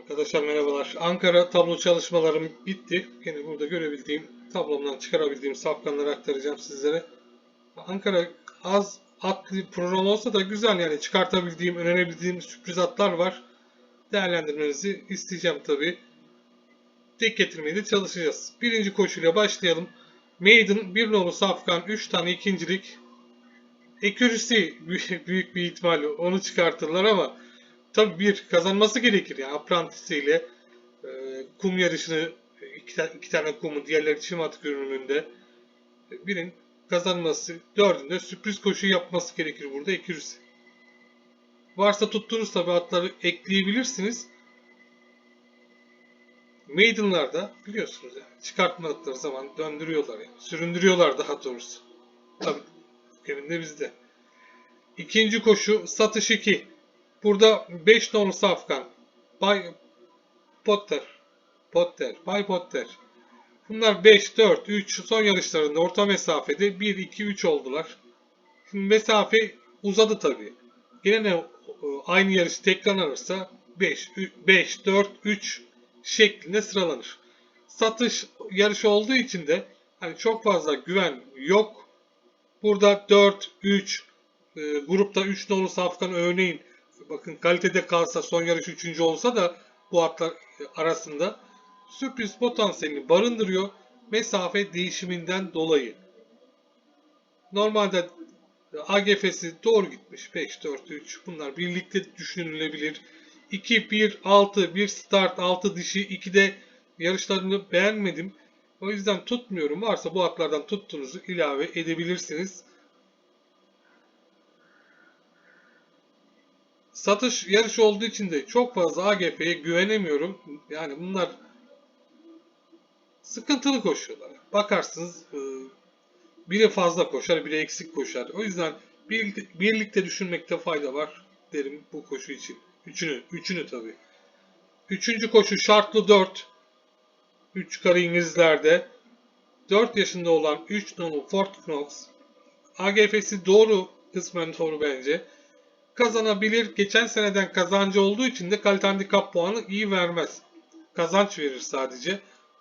Arkadaşlar merhabalar. Ankara tablo çalışmalarım bitti. Yine burada görebildiğim, tablomdan çıkarabildiğim safkanları aktaracağım sizlere. Ankara az atlı program olsa da güzel yani çıkartabildiğim, önerebildiğim sürpriz atlar var. Değerlendirmenizi isteyeceğim tabii. Tek getirmeye de çalışacağız. Birinci koşuyla başlayalım. Maiden, bir nolu safkan, 3 tane ikincilik. Büyük, büyük bir ihtimalle onu çıkartırlar ama tabii bir kazanması gerekir yani Apprentice ile e, kum yarışını iki, iki tane kumu diğerleri çim atık görünümünde birin kazanması dördünde sürpriz koşu yapması gerekir burada Accuracy. Varsa tuttuğunuz tabi atları ekleyebilirsiniz. Maiden'larda biliyorsunuz yani çıkartmadıkları zaman döndürüyorlar yani. Süründürüyorlar daha doğrusu. Tabii evinde bizde. İkinci koşu satış 2. Burada 5 nolu safkan. Bay Potter. Potter. Bay Potter. Bunlar 5, 4, 3 son yarışlarında orta mesafede 1, 2, 3 oldular. Şimdi mesafe uzadı tabii. Yine ne e, aynı yarış tekrarlanırsa 5, 5, 4, 3 şeklinde sıralanır. Satış yarışı olduğu için de hani çok fazla güven yok. Burada 4, 3, e, grupta 3 nolu safkan örneğin bakın kalitede kalsa son yarış 3. olsa da bu atlar arasında sürpriz potansiyelini barındırıyor mesafe değişiminden dolayı. Normalde AGF'si doğru gitmiş. 5, 4, 3 bunlar birlikte düşünülebilir. 2, 1, 6, 1 start, 6 dişi, 2'de yarışlarını beğenmedim. O yüzden tutmuyorum. Varsa bu atlardan tuttuğunuzu ilave edebilirsiniz. Satış yarışı olduğu için de çok fazla AGF'ye güvenemiyorum. Yani bunlar sıkıntılı koşuyorlar. Bakarsınız e, biri fazla koşar, biri eksik koşar. O yüzden birlikte, düşünmekte fayda var derim bu koşu için. Üçünü, üçünü tabii. Üçüncü koşu şartlı 4. 3 karı İngilizlerde. 4 yaşında olan 3 nolu Fort Knox. AGF'si doğru, kısmen doğru bence. Kazanabilir. Geçen seneden kazancı olduğu için de kalite handikap puanı iyi vermez. Kazanç verir sadece.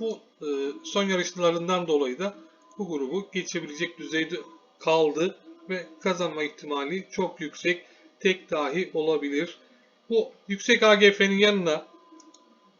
Bu e, son yarışlarından dolayı da bu grubu geçebilecek düzeyde kaldı ve kazanma ihtimali çok yüksek. Tek dahi olabilir. Bu yüksek AGF'nin yanına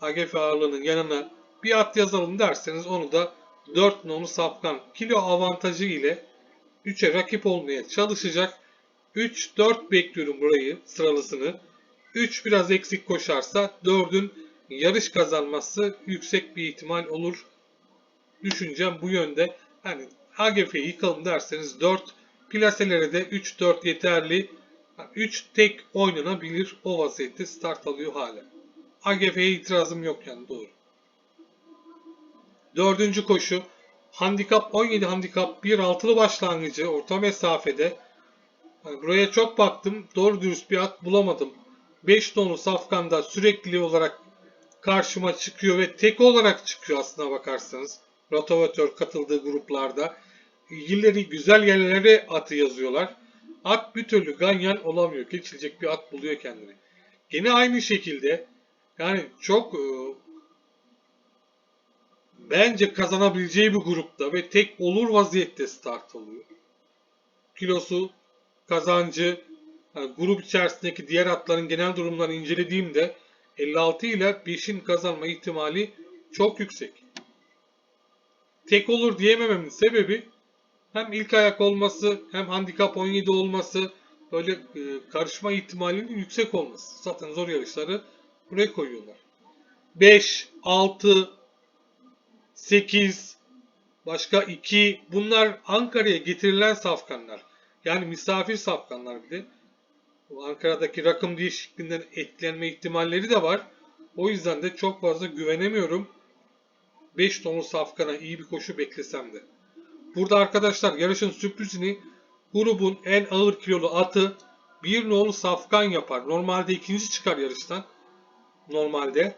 AGF ağırlığının yanına bir at yazalım derseniz onu da 4 nolu safkan kilo avantajı ile 3'e rakip olmaya çalışacak. 3-4 bekliyorum burayı sıralısını. 3 biraz eksik koşarsa 4'ün yarış kazanması yüksek bir ihtimal olur. Düşüncem bu yönde. Hani AGF'yi yıkalım derseniz 4 plaselere de 3-4 yeterli. 3 tek oynanabilir o vaziyette start alıyor hala. AGF'ye itirazım yok yani doğru. Dördüncü koşu. Handikap 17 handikap 1 altılı başlangıcı orta mesafede. Buraya çok baktım. Doğru dürüst bir at bulamadım. 5 tonu safkanda sürekli olarak karşıma çıkıyor ve tek olarak çıkıyor aslına bakarsanız. Rotovatör katıldığı gruplarda. İlgileri güzel yerlere atı yazıyorlar. At bir türlü ganyan olamıyor. Geçilecek bir at buluyor kendini. Yine aynı şekilde yani çok e, bence kazanabileceği bir grupta ve tek olur vaziyette start alıyor. Kilosu, kazancı, yani grup içerisindeki diğer atların genel durumlarını incelediğimde 56 ile 5'in kazanma ihtimali çok yüksek. Tek olur diyemememin sebebi hem ilk ayak olması hem handikap 17 olması böyle e, karışma ihtimalinin yüksek olması. Zaten zor yarışları buraya koyuyorlar. 5, 6, 8, başka 2 bunlar Ankara'ya getirilen safkanlar. Yani misafir safkanlar bir de. Ankara'daki rakım değişikliğinden etkilenme ihtimalleri de var. O yüzden de çok fazla güvenemiyorum. 5 tonlu safkana iyi bir koşu beklesem de. Burada arkadaşlar yarışın sürprizini grubun en ağır kilolu atı bir nolu safkan yapar. Normalde ikinci çıkar yarıştan. Normalde.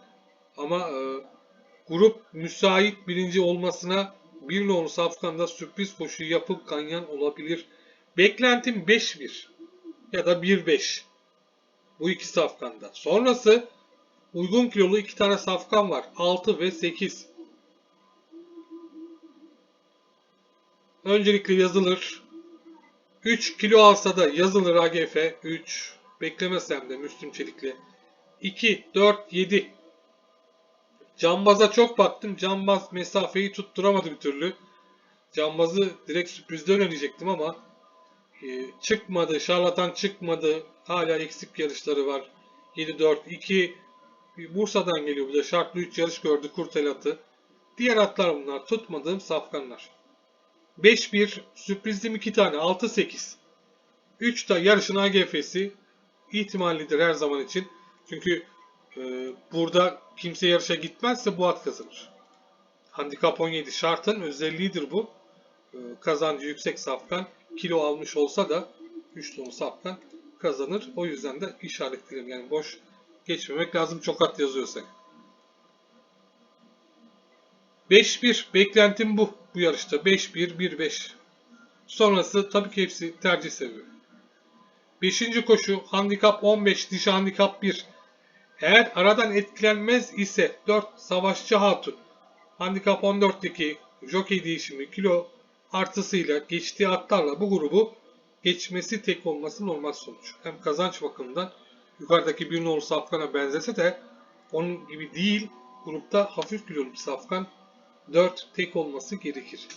Ama e, grup müsait birinci olmasına bir nolu safkanda sürpriz koşu yapıp ganyan olabilir. Beklentim 5-1 ya da 1-5. Bu iki safkanda. Sonrası Uygun kilolu iki tane safkan var. 6 ve 8. Öncelikle yazılır. 3 kilo alsa da yazılır AGF. 3. Beklemesem de Müslüm Çelikli. 2, 4, 7. Cambaz'a çok baktım. Cambaz mesafeyi tutturamadı bir türlü. Cambaz'ı direkt sürprizde önerecektim ama çıkmadı. Şarlatan çıkmadı. Hala eksik yarışları var. 7-4-2 Bursa'dan geliyor bu da. Şartlı 3 yarış gördü Kurtel atı. Diğer atlar bunlar. Tutmadığım safkanlar. 5-1 sürprizlim 2 tane. 6-8. 3 da yarışın AGF'si ihtimallidir her zaman için. Çünkü e, burada kimse yarışa gitmezse bu at kazanır. Handikap 17 şartın özelliğidir bu. E, kazancı yüksek safkan kilo almış olsa da 3 ton safkan kazanır. O yüzden de işaretleyelim. Yani boş geçmemek lazım çok at yazıyorsak. 5-1 beklentim bu bu yarışta. 5-1-1-5. Sonrası tabii ki hepsi tercih sebebi. 5. koşu handikap 15 dişi handikap 1. Eğer aradan etkilenmez ise 4 Savaşçı Hatun handikap 14'teki jockey değişimi kilo artısıyla geçtiği atlarla bu grubu geçmesi tek olması normal sonuç. Hem kazanç bakımından yukarıdaki bir nolu safkana benzese de onun gibi değil grupta hafif kilolu bir safkan 4 tek olması gerekir.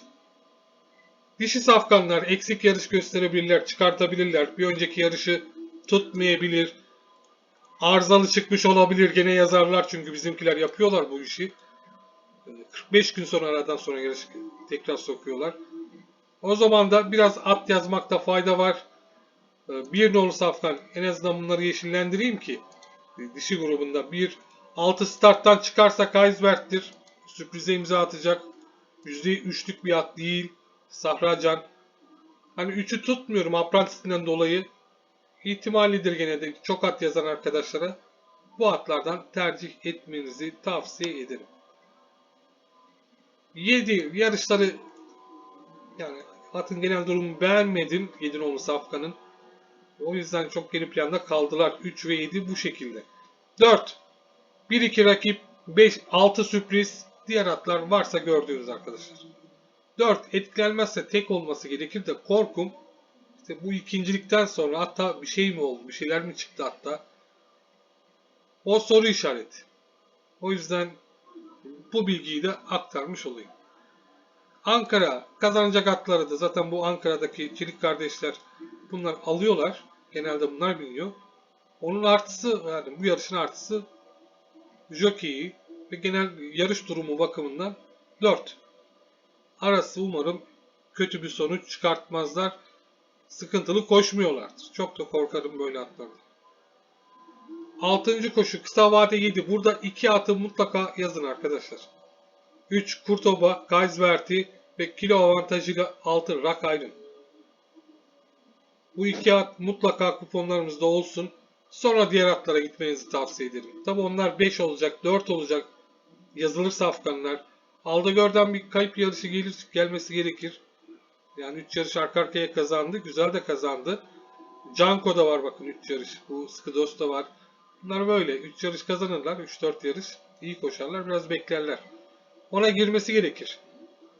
Dişi safkanlar eksik yarış gösterebilirler, çıkartabilirler. Bir önceki yarışı tutmayabilir. Arızalı çıkmış olabilir. Gene yazarlar çünkü bizimkiler yapıyorlar bu işi. 45 gün sonra aradan sonra yarış tekrar sokuyorlar. O zaman da biraz at yazmakta fayda var. Bir nolu safkan en azından bunları yeşillendireyim ki dişi grubunda bir 6 starttan çıkarsa Kaysbert'tir. Sürprize imza atacak. %3'lük bir at değil. Sahracan. Hani 3'ü tutmuyorum aprantisinden dolayı. İhtimallidir gene de çok at yazan arkadaşlara. Bu atlardan tercih etmenizi tavsiye ederim. 7 yarışları yani atın genel durumunu beğenmedim 7 nolu Safkan'ın. O yüzden çok geri planda kaldılar. 3 ve 7 bu şekilde. 4. 1-2 rakip 5 6 sürpriz diğer atlar varsa gördüğünüz arkadaşlar. 4 etkilenmezse tek olması gerekir de korkum işte bu ikincilikten sonra hatta bir şey mi oldu? Bir şeyler mi çıktı hatta? O soru işareti. O yüzden bu bilgiyi de aktarmış olayım. Ankara kazanacak atları da zaten bu Ankara'daki Çelik kardeşler bunlar alıyorlar. Genelde bunlar biliniyor. Onun artısı yani bu yarışın artısı jockey'i ve genel yarış durumu bakımından 4. Arası umarım kötü bir sonuç çıkartmazlar. Sıkıntılı koşmuyorlardır. Çok da korkarım böyle atlardan. 6. koşu kısa vade 7. Burada 2 atı mutlaka yazın arkadaşlar. 3 Kurtoba, Kaysverti ve kilo avantajıyla 6 Rock Iron. Bu iki at mutlaka kuponlarımızda olsun. Sonra diğer atlara gitmenizi tavsiye ederim. Tabi onlar 5 olacak, 4 olacak. Yazılır safkanlar. Aldagör'den bir kayıp yarışı gelir, gelmesi gerekir. Yani 3 yarış arka arkaya kazandı. Güzel de kazandı. Canko da var bakın 3 yarış. Bu Skidos da var. Bunlar böyle. 3 yarış kazanırlar. 3-4 yarış. iyi koşarlar. Biraz beklerler. Ona girmesi gerekir.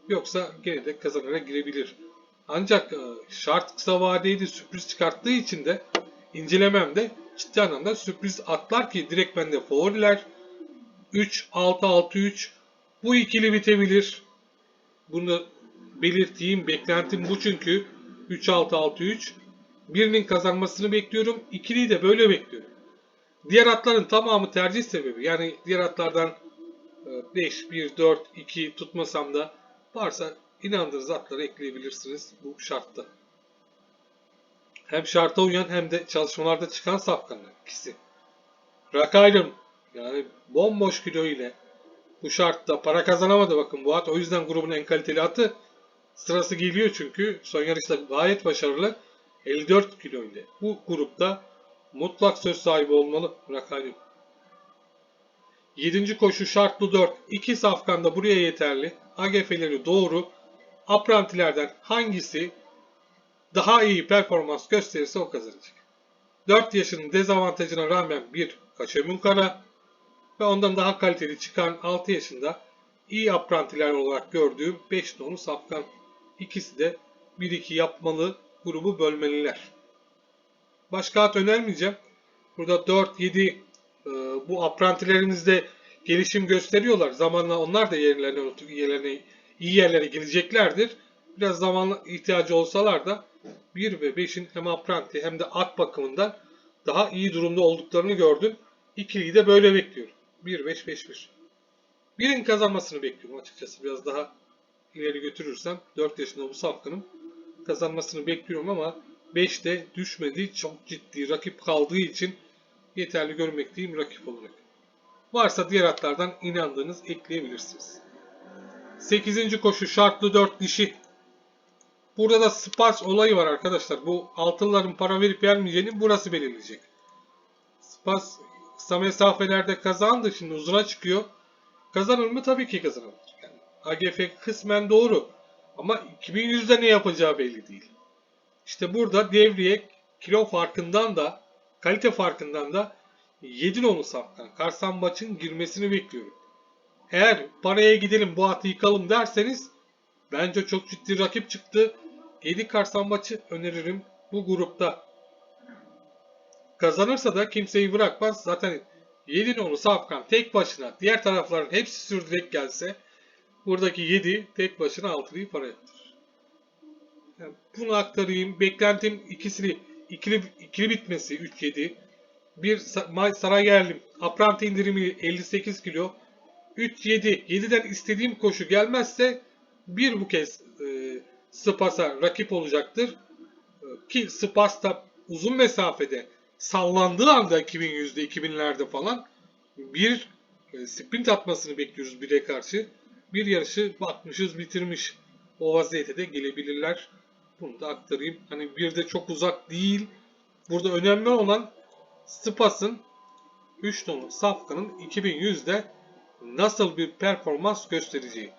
Yoksa gene de kazanarak girebilir. Ancak e, şart kısa vadeydi sürpriz çıkarttığı için de incelememde ciddi anlamda sürpriz atlar ki direkt bende favoriler 3-6-6-3 bu ikili bitebilir. Bunu belirteyim. Beklentim bu çünkü 3-6-6-3 birinin kazanmasını bekliyorum. İkiliyi de böyle bekliyorum. Diğer atların tamamı tercih sebebi. Yani diğer atlardan 5, 1, 4, 2 tutmasam da varsa inandığınız atları ekleyebilirsiniz bu şartta. Hem şarta uyan hem de çalışmalarda çıkan safkanlar ikisi. Rakaylım yani bomboş kilo ile bu şartta para kazanamadı bakın bu at. O yüzden grubun en kaliteli atı sırası geliyor çünkü son yarışta gayet başarılı 54 kilo ile. Bu grupta mutlak söz sahibi olmalı Rakaylım. 7. koşu şartlı 4. 2 safkan da buraya yeterli. AGF'leri doğru. Aprantilerden hangisi daha iyi performans gösterirse o kazanacak. 4 yaşının dezavantajına rağmen bir Kaçemun Kara, ve ondan daha kaliteli çıkan 6 yaşında iyi aprantiler olarak gördüğüm 5 nolu safkan. İkisi de 1-2 yapmalı, grubu bölmeliler. Başka at önermeyeceğim. Burada 4-7 e, bu aprantilerimizde gelişim gösteriyorlar. Zamanla onlar da yerlerine, yerlerine iyi yerlere geleceklerdir. Biraz zaman ihtiyacı olsalar da 1 ve 5'in hem apranti hem de at bakımından daha iyi durumda olduklarını gördüm. İkiliyi de böyle bekliyorum. 1-5-5-1. Birin kazanmasını bekliyorum açıkçası. Biraz daha ileri götürürsem 4 yaşında bu safkanın kazanmasını bekliyorum ama 5 de düşmedi. Çok ciddi rakip kaldığı için yeterli görmekteyim rakip olarak. Varsa diğer atlardan inandığınız ekleyebilirsiniz. 8. koşu şartlı 4 dişi. Burada da Spas olayı var arkadaşlar. Bu altınların para verip vermeyeceğini burası belirleyecek. Spas kısa mesafelerde kazandı. Şimdi uzuna çıkıyor. Kazanır mı? Tabii ki kazanır. Yani AGF kısmen doğru. Ama 2100'de ne yapacağı belli değil. İşte burada devriye kilo farkından da kalite farkından da 7 nolu saftan Karsan maçın girmesini bekliyorum. Eğer paraya gidelim bu atı yıkalım derseniz bence çok ciddi rakip çıktı. 7 Karsan maçı öneririm bu grupta. Kazanırsa da kimseyi bırakmaz. Zaten 7 nolu Safkan tek başına diğer tarafların hepsi sürdürek gelse buradaki 7 tek başına altılıyı para yaptırır. Yani bunu aktarayım. Beklentim ikisini ikili, ikili bitmesi 3-7. Bir May- Sarayerlim Apranti indirimi 58 kilo. 3-7. 7'den istediğim koşu gelmezse bir bu kez e, Spas'a rakip olacaktır. E, Ki Spas da uzun mesafede sallandığı anda 2100'de 2000'lerde falan bir e, sprint atmasını bekliyoruz 1'e karşı. Bir yarışı bakmışız bitirmiş. O vaziyete de gelebilirler. Bunu da aktarayım. Hani bir de çok uzak değil. Burada önemli olan Spas'ın 3 nolu Safkan'ın 2100'de nasıl bir performans göstereceği.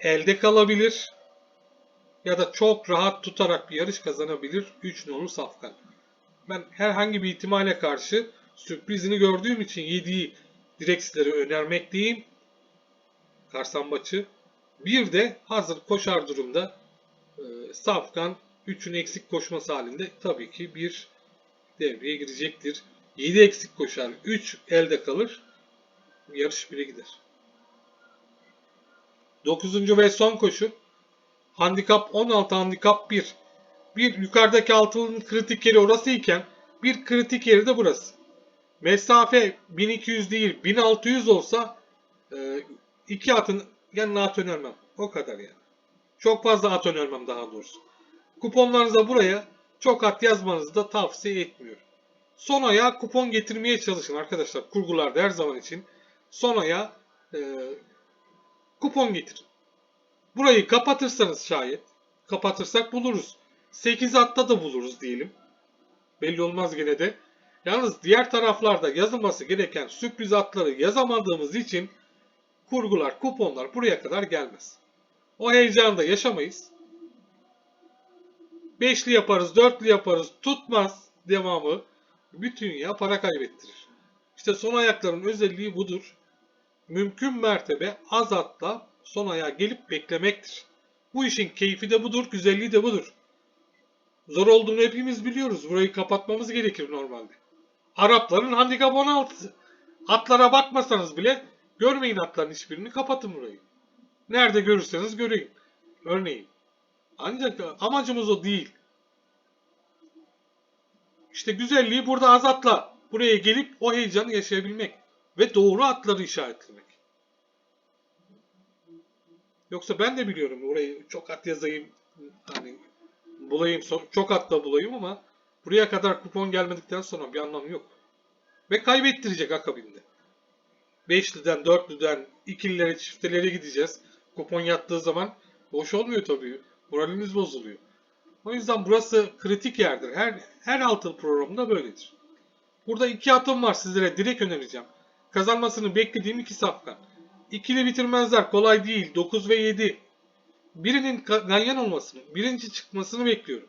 Elde kalabilir ya da çok rahat tutarak bir yarış kazanabilir 3 nolu Safkan. Ben herhangi bir ihtimale karşı sürprizini gördüğüm için 7'yi direksleri önermekteyim. Karsan maçı. Bir de hazır koşar durumda Safkan 3'ün eksik koşması halinde tabii ki bir devreye girecektir. 7 eksik koşar, 3 elde kalır. Yarış bile gider. 9. ve son koşu. Handikap 16, handikap 1. Bir yukarıdaki altının kritik yeri orası iken bir kritik yeri de burası. Mesafe 1200 değil 1600 olsa e, iki atın yanına at önermem. O kadar yani. Çok fazla at önermem daha doğrusu. Kuponlarınıza buraya çok at yazmanızı da tavsiye etmiyorum. Son aya kupon getirmeye çalışın arkadaşlar. Kurgularda her zaman için. Son aya e, kupon getirin. Burayı kapatırsanız şayet kapatırsak buluruz. 8 atta da buluruz diyelim. Belli olmaz gene de. Yalnız diğer taraflarda yazılması gereken sürpriz atları yazamadığımız için kurgular, kuponlar buraya kadar gelmez. O heyecanı da yaşamayız. Beşli yaparız, dörtlü yaparız, tutmaz devamı. Bütün ya para kaybettirir. İşte son ayakların özelliği budur. Mümkün mertebe az atla son ayağa gelip beklemektir. Bu işin keyfi de budur, güzelliği de budur. Zor olduğunu hepimiz biliyoruz. Burayı kapatmamız gerekir normalde. Arapların handikap 16'sı. Atlara bakmasanız bile görmeyin atların hiçbirini kapatın burayı. Nerede görürseniz göreyim. Örneğin. Ancak amacımız o değil. İşte güzelliği burada az atla buraya gelip o heyecanı yaşayabilmek ve doğru atları işaretlemek. Yoksa ben de biliyorum burayı çok at yazayım hani bulayım çok atla bulayım ama buraya kadar kupon gelmedikten sonra bir anlamı yok. Ve kaybettirecek akabinde. Beşliden, dörtlüden, ikililere, çiftelere gideceğiz. Kupon yattığı zaman boş olmuyor tabii. Moralimiz bozuluyor. O yüzden burası kritik yerdir. Her her altın programında böyledir. Burada iki atım var sizlere direkt önereceğim. Kazanmasını beklediğim iki safkan. İkili bitirmezler kolay değil. 9 ve 7. Birinin ganyan olmasını, birinci çıkmasını bekliyorum.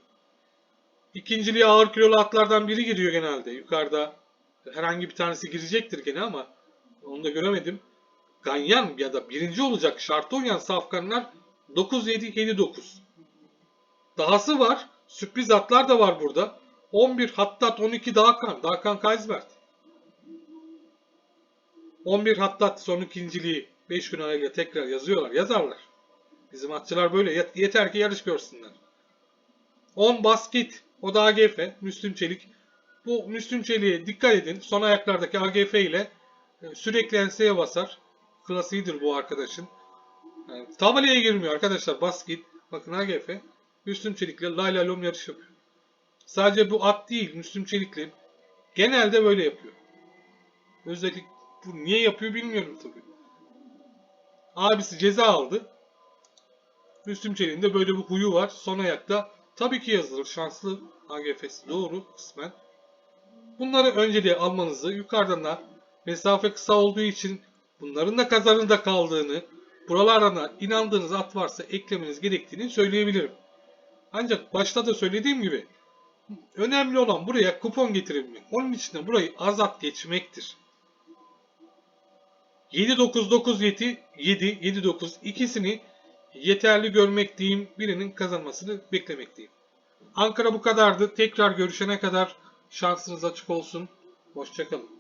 İkinciliğe ağır kilolu atlardan biri giriyor genelde. Yukarıda herhangi bir tanesi girecektir gene ama Onu da göremedim. Ganyan ya da birinci olacak şartı oynayan safkanlar 9-7-7-9. Dahası var. Sürpriz atlar da var burada. 11 Hattat 12 Dakan. Dakan Kaysbert. 11 Hattat son ikinciliği 5 gün arayla tekrar yazıyorlar. Yazarlar. Bizim atçılar böyle. Yet- Yeter ki yarış görsünler. 10 basket. O da AGF. Müslüm Çelik. Bu Müslüm Çelik'e dikkat edin. Son ayaklardaki AGF ile e, sürekli enseye basar. Klasiğidir bu arkadaşın. Yani, tabelaya girmiyor arkadaşlar. Basket. Bakın AGF. Müslüm Çelik'le lay lom yarış yapıyor. Sadece bu at değil. Müslüm Çelik'le genelde böyle yapıyor. Özellikle bu niye yapıyor bilmiyorum tabii. Abisi ceza aldı. Müslüm Çelik'in de böyle bir huyu var. Son ayakta tabii ki yazılır. Şanslı AGF'si doğru kısmen. Bunları önceliğe almanızı yukarıdan da mesafe kısa olduğu için bunların da kazanında kaldığını, buralardan da inandığınız at varsa eklemeniz gerektiğini söyleyebilirim. Ancak başta da söylediğim gibi önemli olan buraya kupon getirebilmek. Onun için de burayı az at geçmektir. 7-9-9-7, 7-7-9 ikisini yeterli görmekteyim. Birinin kazanmasını beklemekteyim. Ankara bu kadardı. Tekrar görüşene kadar şansınız açık olsun. Hoşçakalın.